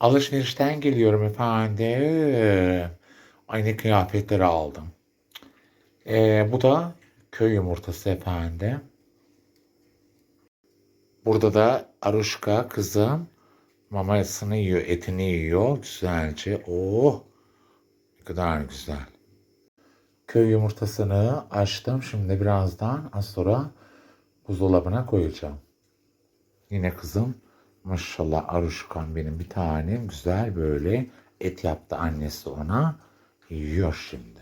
Alışverişten geliyorum efendim. Aynı kıyafetleri aldım. Ee, bu da köy yumurtası efendim. Burada da Aruşka kızım mamasını yiyor, etini yiyor güzelce. Oh ne kadar güzel. Köy yumurtasını açtım. Şimdi birazdan az sonra buzdolabına koyacağım. Yine kızım maşallah Aruşkan benim bir tanem güzel böyle et yaptı annesi ona. Yiyor şimdi.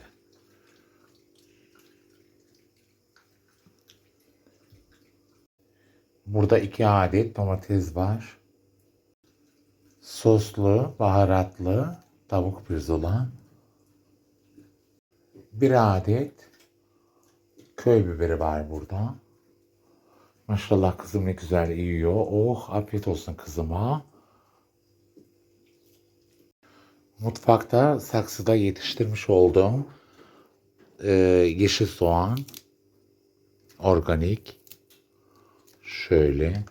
Burada iki adet domates var. Soslu, baharatlı tavuk pirzola. Bir adet köy biberi var burada. Maşallah kızım ne güzel yiyor. Oh afiyet olsun kızıma. Mutfakta saksıda yetiştirmiş olduğum e, yeşil soğan. Organik. Şöyle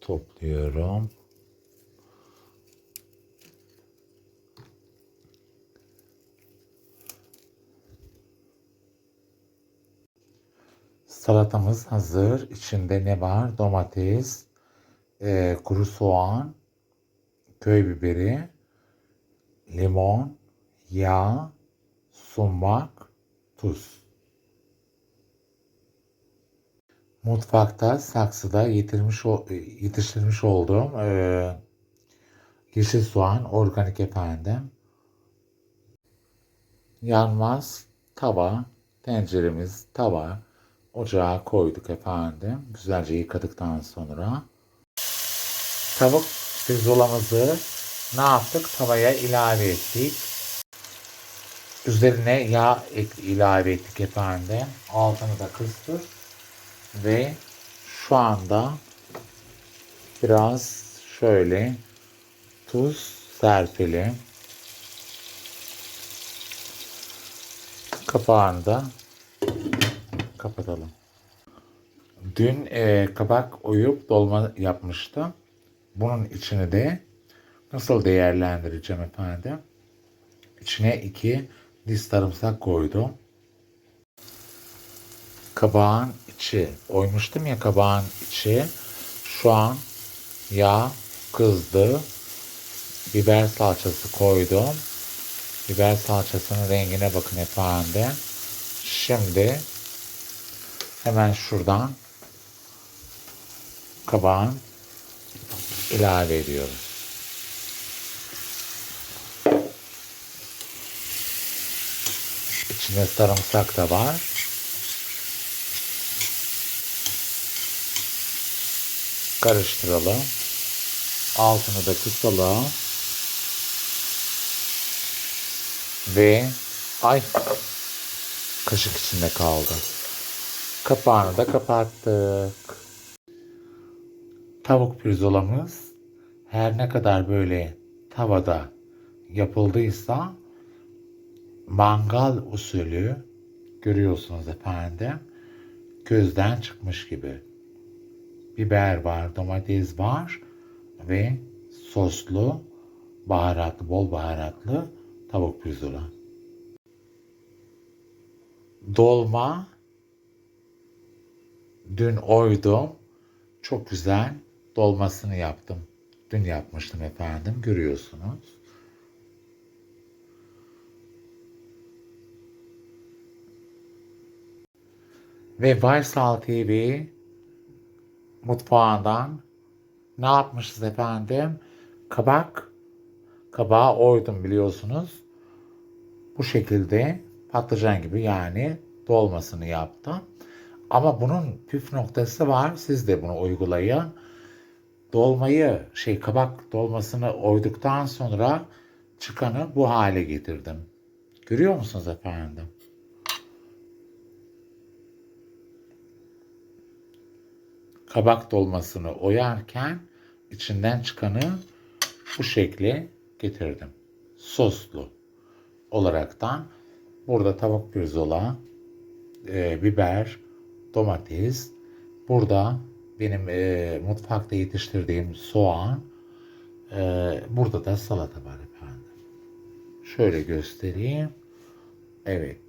topluyorum. Salatamız hazır. İçinde ne var? Domates, e, kuru soğan, köy biberi, limon, yağ, sumak, tuz. Mutfakta saksıda yitirmiş, o- yetiştirmiş olduğum e, yeşil soğan organik efendim. Yanmaz tava, tenceremiz, tava, ocağa koyduk efendim. Güzelce yıkadıktan sonra. Tavuk pirzolamızı ne yaptık? Tavaya ilave ettik. Üzerine yağ ilave ettik efendim. Altını da kıstık. Ve şu anda biraz şöyle tuz serpelim. Kapağını da kapatalım. Dün e, kabak oyup dolma yapmıştım. Bunun içini de nasıl değerlendireceğim efendim? İçine iki diş sarımsak koydum. Kabağın içi oymuştum ya kabağın içi şu an yağ kızdı. Biber salçası koydum. Biber salçasının rengine bakın efendim. Şimdi hemen şuradan kabağın ilave ediyoruz. İçinde sarımsak da var. Karıştıralım. Altını da kısalım. Ve ay kaşık içinde kaldı. Kapağını da kapattık. Tavuk pirzolamız her ne kadar böyle tavada yapıldıysa mangal usulü görüyorsunuz efendim gözden çıkmış gibi. Biber var, domates var ve soslu, baharatlı, bol baharatlı tavuk pirzola. Dolma dün oydum. Çok güzel dolmasını yaptım. Dün yapmıştım efendim görüyorsunuz. Ve Varsal TV mutfağından ne yapmışız efendim? Kabak, kabağı oydum biliyorsunuz. Bu şekilde patlıcan gibi yani dolmasını yaptım. Ama bunun püf noktası var. Siz de bunu uygulayın. Dolmayı, şey kabak dolmasını oyduktan sonra çıkanı bu hale getirdim. Görüyor musunuz efendim? kabak dolmasını oyarken içinden çıkanı bu şekle getirdim. Soslu olaraktan burada tavuk pirzola, e, biber, domates, burada benim e, mutfakta yetiştirdiğim soğan, Ee, burada da salata var efendim. Şöyle göstereyim. Evet.